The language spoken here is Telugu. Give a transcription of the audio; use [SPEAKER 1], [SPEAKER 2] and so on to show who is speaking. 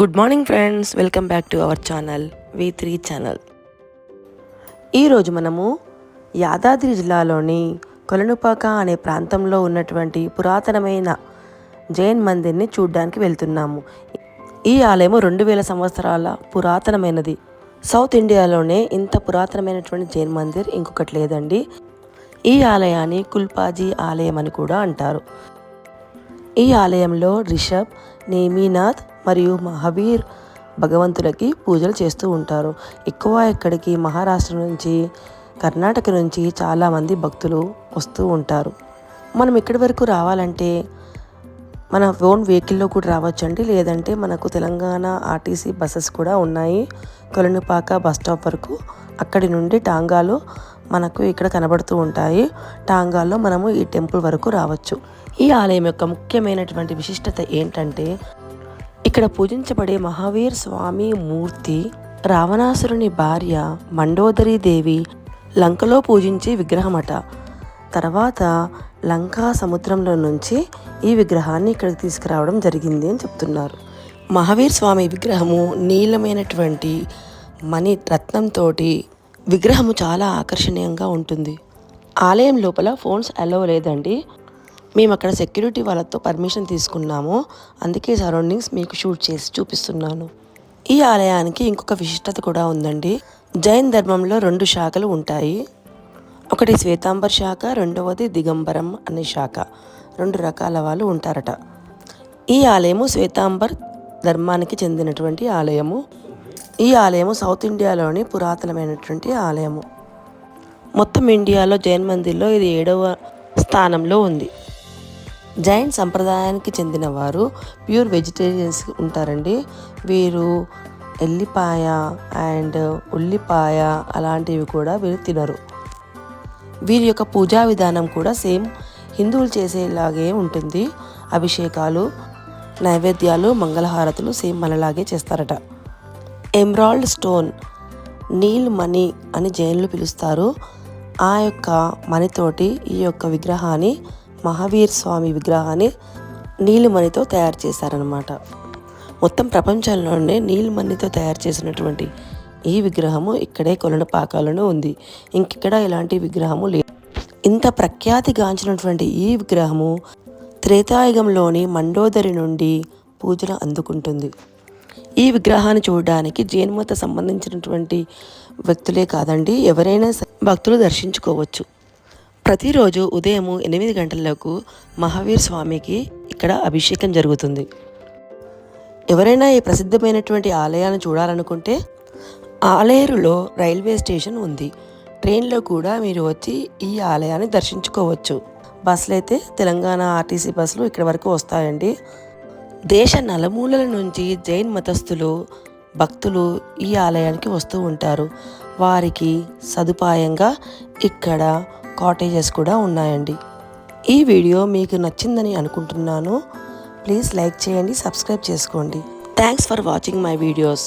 [SPEAKER 1] Good morning friends welcome back to our channel V three channel ఈరోజు మనము యాదాద్రి జిల్లాలోని కొలనుపాక అనే ప్రాంతంలో ఉన్నటువంటి పురాతనమైన జైన్ మందిర్ని చూడ్డానికి వెళ్తున్నాము. ఈ ఆలయము రెండు వేల సంవత్సరాల పురాతనమైనది. సౌత్ ఇండియాలోనే ఇంత పురాతనమైనటువంటి జైన్ మందిర్ ఇంకొకటి లేదండి. ఈ ఆలయాన్ని కుల్పాజీ ఆలయం అని కూడా అంటారు. ఈ ఆలయంలో రిషబ్ నేమీనాథ్ మరియు మహావీర్ భగవంతులకి పూజలు చేస్తూ ఉంటారు. ఎక్కువ ఇక్కడికి మహారాష్ట్ర నుంచి కర్ణాటక నుంచి చాలామంది భక్తులు వస్తూ ఉంటారు. మనం ఇక్కడి వరకు రావాలంటే మన ఓన్ వెహికల్లో కూడా రావచ్చండి. లేదంటే మనకు తెలంగాణ ఆర్టీసీ బస్సెస్ కూడా ఉన్నాయి. కొలనుపాక బస్ స్టాప్ వరకు అక్కడి నుండి టాంగాలో మనకు ఇక్కడ కనబడుతూ ఉంటాయి. టాంగాల్లో మనము ఈ టెంపుల్ వరకు రావచ్చు. ఈ ఆలయం యొక్క ముఖ్యమైనటువంటి విశిష్టత ఏంటంటే ఇక్కడ పూజించబడే మహావీర్ స్వామి మూర్తి రావణాసురుని భార్య మండోదరి దేవి లంకలో పూజించే విగ్రహమట. తర్వాత లంకా సముద్రంలో నుంచి ఈ విగ్రహాన్ని ఇక్కడికి తీసుకురావడం జరిగింది అని చెప్తున్నారు. మహావీర్ స్వామి విగ్రహము నీలమైనటువంటి మణి రత్నంతో విగ్రహము చాలా ఆకర్షణీయంగా ఉంటుంది. ఆలయం లోపల ఫోన్స్ అలవ్ లేదండి. మేము అక్కడ సెక్యూరిటీ వాళ్ళతో పర్మిషన్ తీసుకున్నాము. అందుకే సరౌండింగ్స్ మీకు షూట్ చేసి చూపిస్తున్నాను. ఈ ఆలయానికి ఇంకొక విశిష్టత కూడా ఉందండి. జైన్ ధర్మంలో రెండు శాఖలు ఉంటాయి. ఒకటి శ్వేతాంబర్ శాఖ రెండవది దిగంబరం అనే శాఖ. రెండు రకాల వాళ్ళు ఉంటారట. ఈ ఆలయము శ్వేతాంబర్ ధర్మానికి చెందినటువంటి ఆలయము. ఈ ఆలయము సౌత్ ఇండియాలోని పురాతనమైనటువంటి ఆలయము. మొత్తం ఇండియాలో జైన్ మందిర్లో ఇది ఏడవ స్థానంలో ఉంది. జైన్ సంప్రదాయానికి చెందిన వారు ప్యూర్ వెజిటేరియన్స్ ఉంటారండి. వీరు ఎల్లిపాయ అండ్ ఉల్లిపాయ అలాంటివి కూడా వీరు తినరు. వీరి యొక్క పూజా విధానం కూడా సేమ్ హిందువులు చేసేలాగే ఉంటుంది. అభిషేకాలు నైవేద్యాలు మంగళహారతులు సేమ్ మనలాగే చేస్తారట. ఎమ్రాల్డ్ స్టోన్ నీల్ మణి అని జైన్లు పిలుస్తారు. ఆ యొక్క మణితోటి ఈ యొక్క విగ్రహాన్ని మహావీర్ స్వామి విగ్రహాన్ని నీలిమణితో తయారు చేశారనమాట మొత్తం ప్రపంచంలోనే నీలిమణితో తయారు చేసినటువంటి ఈ విగ్రహము ఇక్కడే కొలనపాకాలను ఉంది. ఇంకెక్కడ ఇలాంటి విగ్రహము లేదు ఇంత ప్రఖ్యాతిగాంచినటువంటి ఈ విగ్రహము త్రేతాయుగంలోని మండోదరి నుండి పూజలు అందుకుంటుంది. ఈ విగ్రహాన్ని చూడడానికి జైన్మత సంబంధించినటువంటి వ్యక్తులే కాదండి ఎవరైనా భక్తులు దర్శించుకోవచ్చు. ప్రతిరోజు ఉదయం ఎనిమిది గంటలకు మహావీర్ స్వామికి ఇక్కడ అభిషేకం జరుగుతుంది. ఎవరైనా ఈ ప్రసిద్ధమైనటువంటి ఆలయాన్ని చూడాలనుకుంటే ఆలేరులో రైల్వే స్టేషన్ ఉంది. ట్రైన్లో కూడా మీరు వచ్చి ఈ ఆలయాన్ని దర్శించుకోవచ్చు. బస్సులు అయితే తెలంగాణ ఆర్టీసీ బస్సులు ఇక్కడ వరకు వస్తాయండి. దేశ నలుమూలల నుంచి జైన్ మతస్థులు భక్తులు ఈ ఆలయానికి వస్తూ ఉంటారు. వారికి సదుపాయంగా ఇక్కడ కాటేజెస్ కూడా ఉన్నాయండి. ఈ వీడియో మీకు నచ్చిందని అనుకుంటున్నాను. ప్లీజ్ లైక్ చేయండి సబ్స్క్రైబ్ చేసుకోండి. Thanks for watching my videos